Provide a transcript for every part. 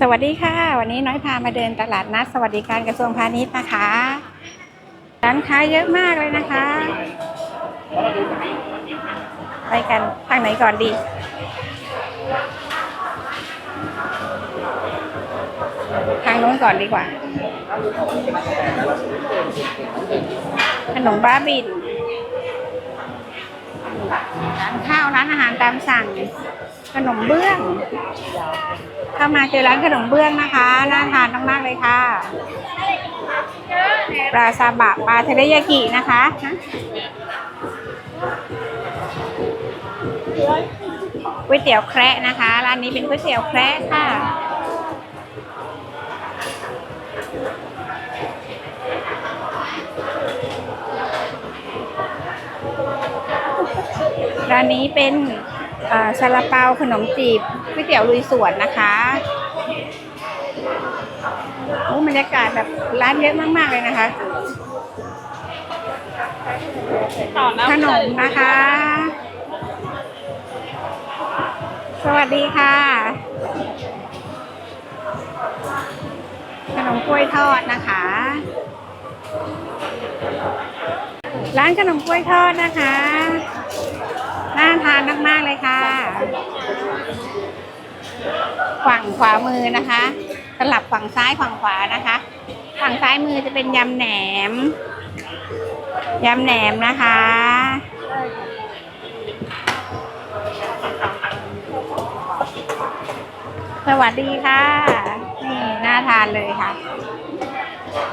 สวัสดีค่ะ วันนี้น้อยพามาเดินตลาดนัดสวัสดิการกระทรวงพาณิชย์นะคะร้านค้าเยอะมากเลยนะคะ ไปกันทางไหนก่อนดี ทางโน้นก่อนดีกว่า ขนมบ้าบิน ร้านข้าวร้านอาหารตามสั่ง ขนมเบื้อง เข้ามาเจอร้านขนมเบื้องนะคะน่าทานมากๆเลยค่ะปลาซาบะปลาเทเรยากินะคะก๋วยเตี๋ยวแคระนะคะ ร้านนี้เป็นก๋วยเตี๋ยวแคระค่ะ ร้านนี้เป็นเอ่อซาลาเปาขนมจีบก๋วยเตี๋ยวลุยสวนนะคะโอ้บรรยากาศแบบร้านเยอะมาก ๆ เลยนะคะขนมนะคะ สวัสดีค่ะ ขนมกล้วยทอดนะคะ ร้านขนมกล้วยทอดนะคะ น่าทานมากๆเลยค่ะ ฝั่งขวามือนะคะ สลับฝั่งซ้ายฝั่งขวานะคะ ฝั่งซ้ายมือจะเป็นยำแหนม ยำแหนมนะคะ สวัสดีค่ะ นี่น่าทานเลยค่ะ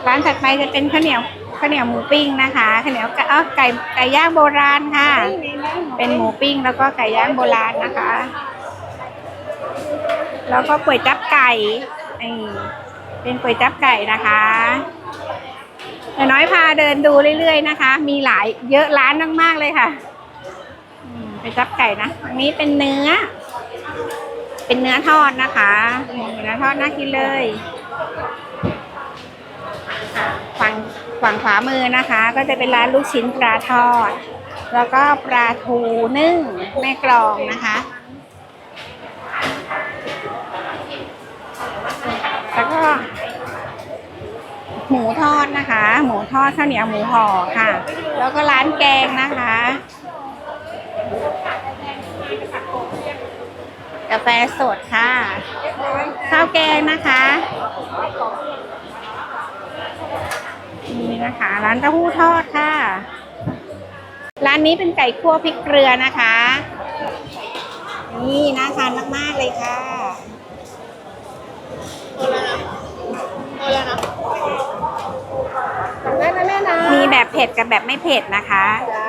ร้านถัดไปจะเป็นข้าวเหนียว ข้าวเหนียวหมูปิ้งนะคะข้าวเหนียวไก่อ้อไก่ไก่ย่างโบราณค่ะ เป็นหมูปิ้งแล้วก็ไก่ย่างโบราณนะคะ แล้วก็ก๋วยจับไก่นี่เป็นก๋วยจับไก่นะคะเดี๋ยวน้อยพาเดินดูเรื่อยๆนะคะ มีหลายเยอะร้านมากๆเลยค่ะอืมก๋วยจับไก่นะอันนี้เป็นเนื้อ เป็นเนื้อทอดนะคะเนื้อทอดน่ากินเลยฝั่ง ฝั่งขวามือนะคะ ก็จะเป็นร้านลูกชิ้นปลาทอด แล้วก็ปลาทูนึ่งแม่กลองนะคะ แล้วก็ หมูทอดนะคะ หมูทอดข้าวเหนียวหมูห่อค่ะ แล้วก็ร้านแกงนะคะ กาแฟสดค่ะ ข้าวแกงนะคะ นี่นะคะ ร้านเต้าหู้ทอดค่ะ ร้านนี้เป็นไก่คั่วพริกเกลือนะคะ นี่น่าทานมากๆเลยค่ะได้นะแม่นะมีแบบเผ็ดกับแบบไม่เผ็ดนะคะจ้า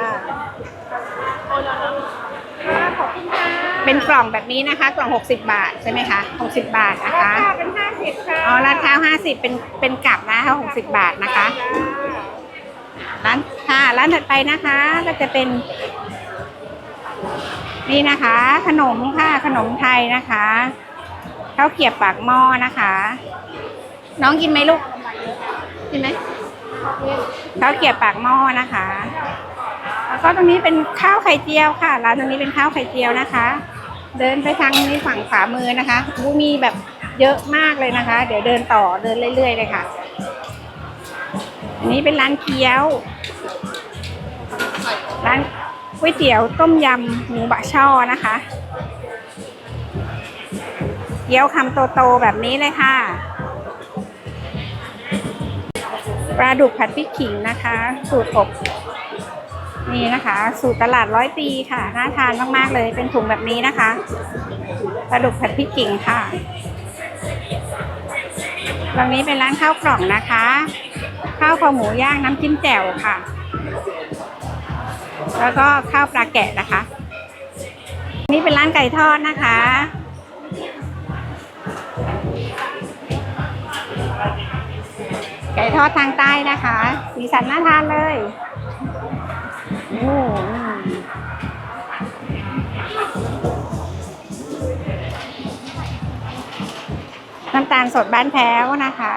ค่ะขอบคุณค่ะเป็นกล่องแบบนี้นะคะ กล่อง 60 บาทใช่ไหมคะ 60 บาทนะคะค่ะเป็นห้าสิบค่ะ อ๋อ ราคา 50 เป็น เป็นกลับนะคะ60 บาทนะคะ ร้านค่ะ ร้านถัดไปนะคะ ก็จะเป็น นี่นะคะ ขนมค่ะ ขนมไทยนะคะข้าวเกียบปากหม้อนะคะ น้องกินไหมลูก กินไหมข้าวเกียบปากหม้อนะคะ แล้วก็ตรงนี้เป็นข้าวไข่เจียวค่ะ ร้านตรงนี้เป็นข้าวไข่เจียวนะคะ เดินไปทางนี้ฝั่งขวามือนะคะมีแบบเยอะมากเลยนะคะ เดี๋ยวเดินต่อเดินเรื่อยๆเลยค่ะ นี้เป็นร้านเกี๊ยว ร้านก๋วยเตี๋ยวต้มยำหมูบะช่อนะคะ เกี๊ยวคำโตๆแบบนี้เลยค่ะ ปลาดุกผัดพริกขิงนะคะ สูตรอบนี่นะคะ สูตรตลาดร้อยปีค่ะ น่าทานมากๆเลยเป็นถุงแบบนี้นะคะปลาดุกผัดพริกขิงค่ะตรงนี้เป็นร้านข้าวกล่องนะคะ ข้าวคอหมูย่างน้ำจิ้มแจ่วค่ะ แล้วก็ข้าวปลาแกะนะคะ นี่เป็นร้านไก่ทอดนะคะไก่ทอดทางใต้นะคะ สีสันน่าทานเลย โอ้ น้ำตาลสดบ้านแพ้วนะคะ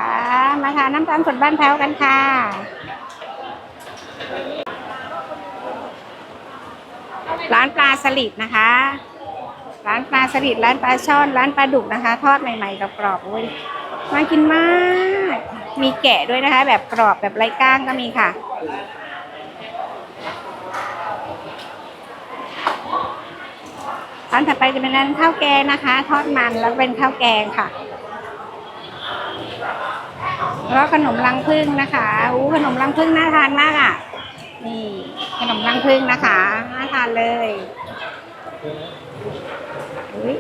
มาทานน้ำตาลสดบ้านแพ้วกันค่ะ ร้านปลาสลิดนะคะ ร้านปลาสลิดร้านปลาช่อน ร้านปลาดุกนะคะ ทอดใหม่ๆกับกรอบๆอุ้ยน่ากินมาก มีแกะด้วยนะคะ แบบกรอบแบบไร้ก้างก็มีค่ะร้านถัดไปจะเป็นร้านข้าวแกงนะคะ ทอดมันแล้วเป็นข้าวแกงค่ะ แล้วขนมรังผึ้งนะคะอู้ขนมรังผึ้งน่าทานมากอะ นี่ขนมรังผึ้งนะคะน่าทานเลยอุ๊ย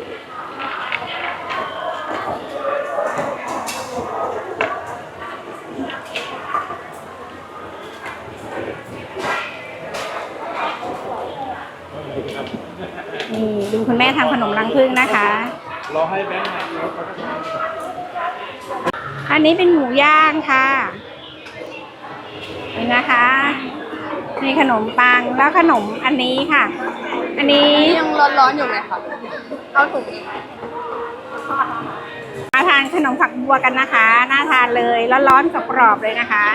นี่ดูคุณแม่ทำขนมรังผึ้งนะคะ รอให้แบงค์มาแล้วก็จะ อันนี้เป็นหมูย่างค่ะนี่นะคะมีขนมปังแล้วขนมอันนี้ค่ะ อันนี้ยังร้อนๆอยู่ไหมคะเอาถุงมาทานขนมผักบัวกันนะคะ น่าทานเลยร้อนๆกับกรอบเลยนะคะ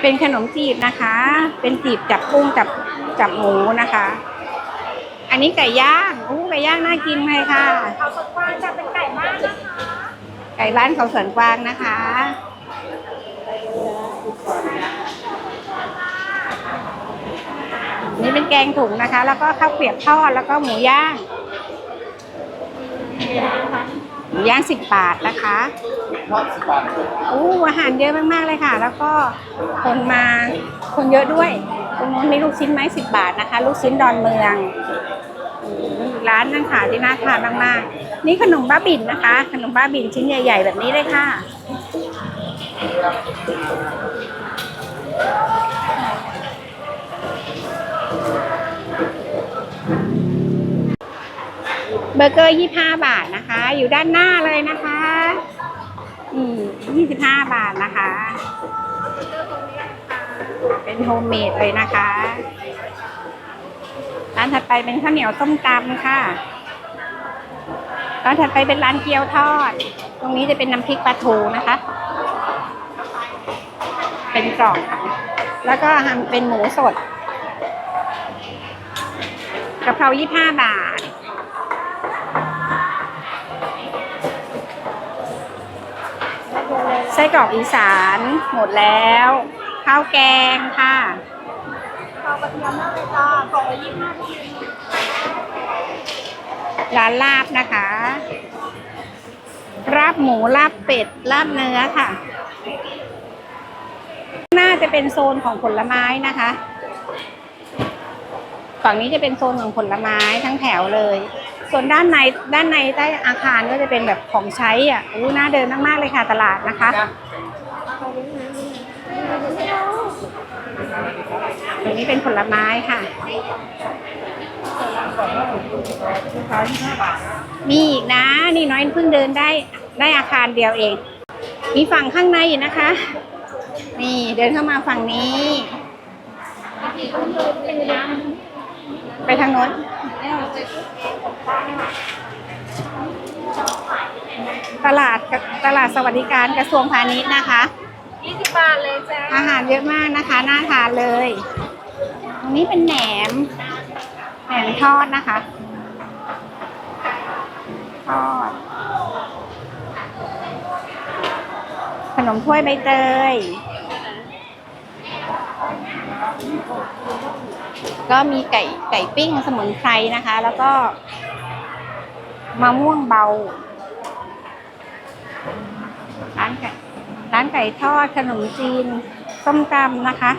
เป็นขนมจีบนะคะ เป็นจีบจับกุ้งจับจับหมูนะคะ อันนี้ไก่ย่างอู้ไก่ย่างน่ากินเลยค่ะเอาสดกวางจะเป็นไก่บ้านนะคะไก่บ้านเขาสวนกวางนะคะ นี่เป็นแกงถุงนะคะ แล้วก็ข้าวเกรียบทอดแล้วก็หมูย่าง หมูย่างสิบบาทนะคะอู้อาหารเยอะมากๆเลยค่ะ แล้วก็คนมาคนเยอะด้วยตรงนู้นมีลูกชิ้นไหมสิบบาทนะคะ ลูกชิ้นดอนเมือง ร้านนั่งขายที่น่าทานมากๆ นี่ขนมบ้าบินนะคะ ขนมบ้าบินชิ้นใหญ่ ๆ แบบนี้เลยค่ะ เบอร์เกอร์ยี่ห้าบาทนะคะ อยู่ด้านหน้าเลยนะคะอืมยี่สิบห้าบาทนะคะ เป็นโฮมเมดเลยนะคะ ร้านถัดไปเป็นข้าวเหนียวส้มตำค่ะ ร้านถัดไปเป็นร้านเกี๊ยวทอด ตรงนี้จะเป็นน้ำพริกปลาทูนะคะ เป็นกล่องค่ะแล้วก็ทำเป็นหมูสดกะเพรายี่ห้าบาท ไส้กรอกอีสานหมดแล้ว ข้าวแกงค่ะ กระเทียมมากเลยจ้ากล่องละยี่สิบห้าบาทร้านลาบนะคะ ลาบหมูลาบเป็ดลาบเนื้อค่ะ น่าจะเป็นโซนของผลไม้นะคะฝั่งนี้จะเป็นโซนของผลไม้ทั้งแถวเลย ส่วนด้านในด้านในใต้อาคารก็จะเป็นแบบของใช้อะอู้น่าเดินมากๆเลยค่ะตลาดนะคะ ตรงนี้เป็นผลไม้ค่ะมีอีกนะ นี่น้อยเพิ่งเดินได้ได้อาคารเดียวเอง มีฝั่งข้างในนะคะ นี่เดินเข้ามาฝั่งนี้ ไปทางโน้นตลาดตลาดสวัสดิการกระทรวงพาณิชย์นะคะ ยี่สิบบาทเลยจ้าอาหารเยอะมากนะคะน่าทานเลยตรงนี้เป็นแหนม แหนมทอดนะคะทอดขนมถ้วยใบเตย ก็มีไก่ไก่ปิ้งสมุนไพรนะคะ แล้วก็มะม่วงเบา ร้านไก่ ร้านไก่ทอดขนมจีนส้มตำนะคะ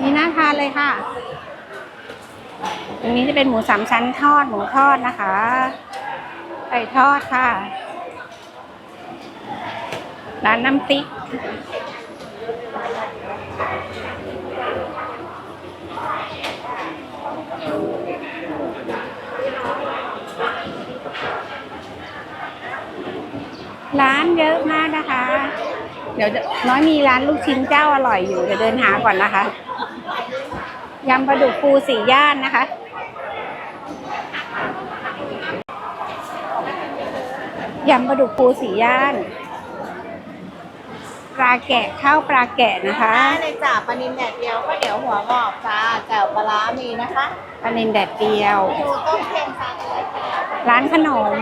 นี่น่าทานเลยค่ะตรงนี้จะเป็นหมูสามชั้นทอดหมูทอดนะคะ ไก่ทอดค่ะ ร้านน้ำติ๊ก ร้านเยอะมากนะคะ เดี๋ยวจะน้อยมีร้านลูกชิ้นเจ้าอร่อยอยู่เดี๋ยวเดินหาก่อนนะคะยำปลาดุกฟูสี่ย่านนะคะ ยำปลาดุกฟูสี่ย่าน ปลาแกะข้าวปลาแกะนะคะได้เลยจ้าปลานินแดดเดียวข้าวเหนียวหัวงอกจ้าแจ่วปลาร้ามีนะคะปลานินแดดเดียวดูต้มเค็มทานอะไรคะร้านขนม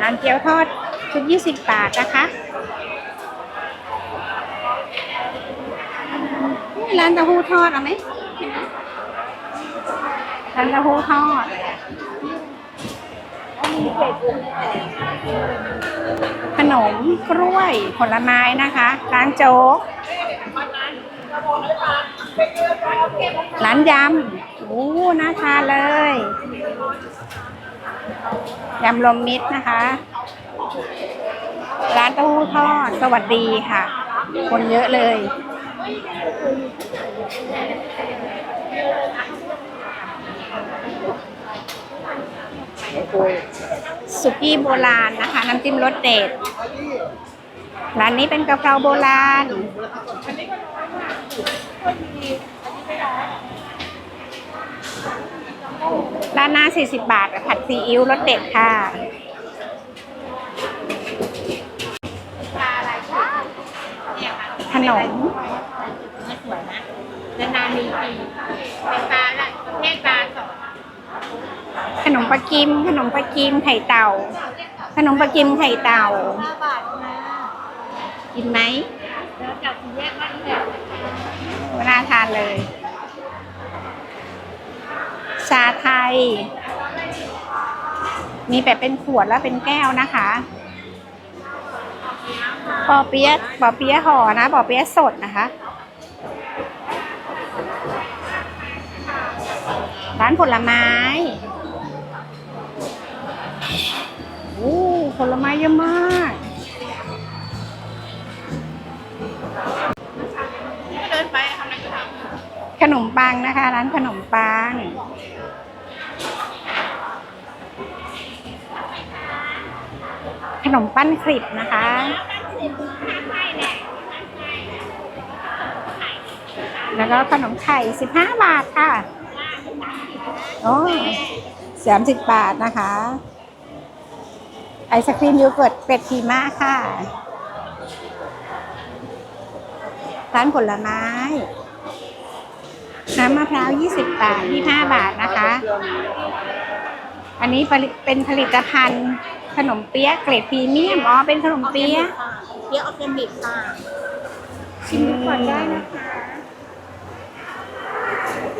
ร้านเกี๊ยวทอดชุดยี่สิบบาทนะคะนี่ร้านเต้าหู้ทอดเอาไหมร้านเต้าหู้ทอดขนมกล้วยผลไม้นะคะร้านโจ๊กร้านยำโอ้น่าทานเลย ยำรวมมิตรนะคะ ร้านเต้าหู้ทอดสวัสดีค่ะ คนเยอะเลยสุกี้โบราณนะคะ น้ำจิ้มรสเด็ด ร้านนี้เป็นกะเพราโบราณ ร้านหน้า 40 บาท ผัดซีอิ๊วรสเด็ดค่ะขนมไม่สวยนะนานๆมีทีเป็นปลาละประเภทปลาสดขนมปลากิม ขนมปลากิมไข่เต่า ขนมปลากิมไข่เต่าห้าบาทนะกินไหมเดี๋ยวจากสี่แยกบ้านเนี่ยน่าทานเลย ชาไทย มีแบบเป็นขวดแล้วเป็นแก้วนะคะปอเปี๊ยะปอเปี๊ยะห่อนะปอเปี๊ยะสดนะคะ ร้านผลไม้โอ้ผลไม้เยอะมากเดินไปทำอะไรก็ทขนมปังนะคะ ร้านขนมปัง ขนมปั้นคลิปนะคะแล้วก็ขนมไข่สิบห้าบาทค่ะ โอ้สามสิบบาทนะคะ ไอศครีมโยเกิร์ตเป็ดทีมาค่ะ ร้านผลไม้ น้ำมะพร้าว20บาท25บาทนะคะ อันนี้เป็นผลิตภัณฑ์ ขนมเปี๊ยะเกรดพรีเมียมอ๋อเป็นขนมำเปี๊ยะเปี๊ยะออร์แกนิกค่ะชิมดูก่อนได้นะคะ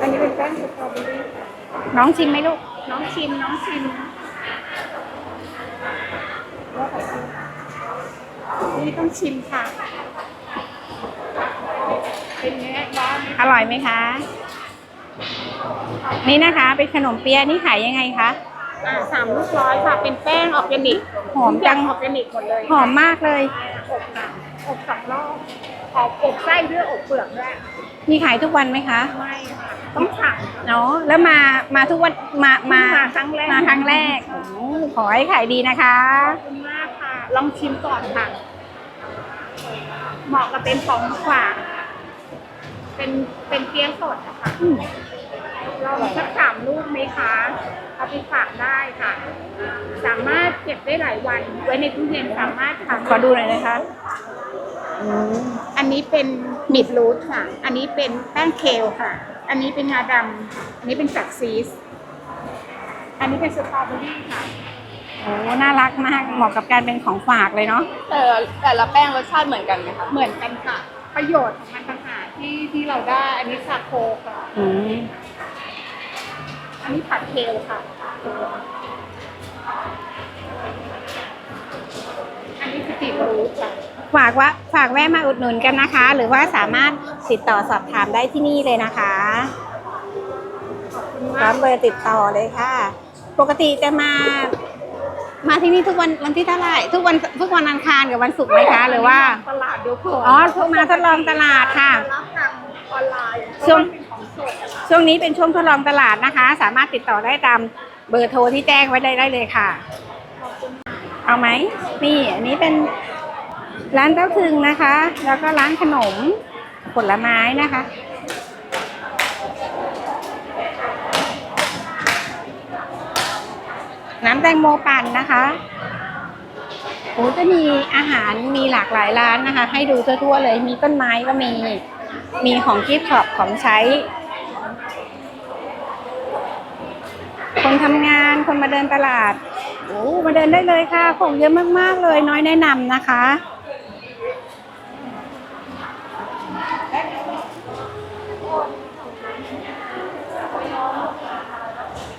อันนี้เป็นแป้งสตรอเบอรี่น้องชิมไหมลูก น้องชิม น้องชิมนี่ต้องชิมค่ะ เป็นไงร้อนอร่อยไหมคะ นี่นะคะเป็นขนมเปี๊ยะนี่ขายยังไงคะ อ่าสามลูกร้อยค่ะ เป็นแป้งออร์แกนิกหอมจัง ออร์แกนิกหมดเลยหอมมากเลย อบค่ะอบสองรอบอบอบไส้ด้วยอบเปลือกด้วยมีขายทุกวันไหมคะไม่ค่ะต้องสั่งเนาะแล้วมามาทุกวันมามามาครั้งแรกมาครั้งแรกโอ้โหขอให้ขายดีนะคะ ขอบคุณมากค่ะ ลองชิมก่อนค่ะ เหมาะกับเป็นของฝากเป็นเป็นเปี๊ยะสดอะค่ะอืม เราสักสามลูกไหมคะเอาไปฝากได้ค่ะ สามารถเก็บได้หลายวัน ไว้ในตู้เย็นสามารถทำขอดูหน่อยนะคะอืมอันนี้เป็นมิดรูทค่ะ อันนี้เป็นแป้งเคลค่ะ อันนี้เป็นงาดำอันนี้เป็นจากซีส อันนี้เป็นสตรอเบอรี่ค่ะ โอ้น่ารักมากเหมาะกับการเป็นของฝากเลยเนาะแต่แต่ละแป้งรสชาติเหมือนกันไหมคะ เหมือนกันค่ะ ประโยชน์ของมันต่างหากที่ที่เราได้ อันนี้ซาโคค่ะ อืม อันนี้ผัดเคลค่ะ อันนี้สตรีทรูทค่ะ ฝากว่าฝากแวะมาอุดหนุนกันนะคะ หรือว่าสามารถติดต่อสอบถามได้ที่นี่เลยนะคะพร้อมเบอร์ติดต่อเลยค่ะ ปกติจะมา มาที่นี่ทุกวันวันที่เท่าไหร่ทุกวันทุกวันอังคารกับวันศุกร์ไหมคะหรือว่าตลาดเดียวก่อนอ๋อทุกมาทดลองตลาดค่ะ รับทางออนไลน์ช่วงเพราะมันเป็นของสดอะค่ะช่วงนี้เป็นช่วงทดลองตลาดนะคะ สามารถติดต่อได้ตามเบอร์โทรที่แจ้งไว้ได้ได้เลยค่ะ เอาไหมนี่อันนี้เป็นร้านเต้าถึงนะคะ แล้วก็ร้านขนมผลไม้นะคะ น้ำแตงโมปั่นนะคะโอ้จะมีอาหารมีหลากหลายร้านนะคะ ให้ดูทั่วๆเลย มีต้นไม้ก็มี มีของกิฟต์ช็อปของใช้ คนทำงานคนมาเดินตลาดโอ้มาเดินได้เลยค่ะ ของเยอะมากๆเลยน้อยแนะนำนะคะ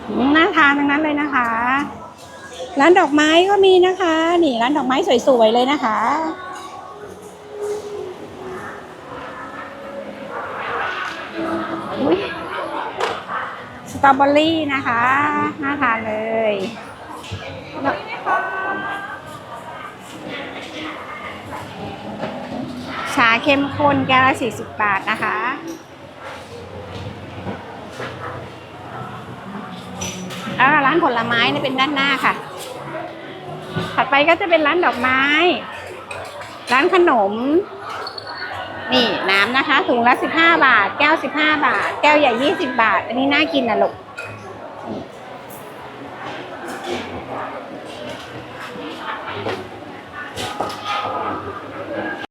อืมน่าทานทั้งนั้นเลยนะคะ ร้านดอกไม้ก็มีนะคะ นี่ร้านดอกไม้สวยๆเลยนะคะอุ๊ยสตรอเบอรี่นะคะ น่าทานเลยชาเข้มข้นแก้วละ40 บาทนะคะ แล้วร้านผลไม้นี่เป็นด้านหน้าค่ะ ถัดไปก็จะเป็นร้านดอกไม้ ร้านขนม นี่น้ำนะคะ ถุงละสิบห้าบาท แก้วสิบห้าบาท แก้วใหญ่ยี่สิบบาท อันนี้น่ากินนะลูก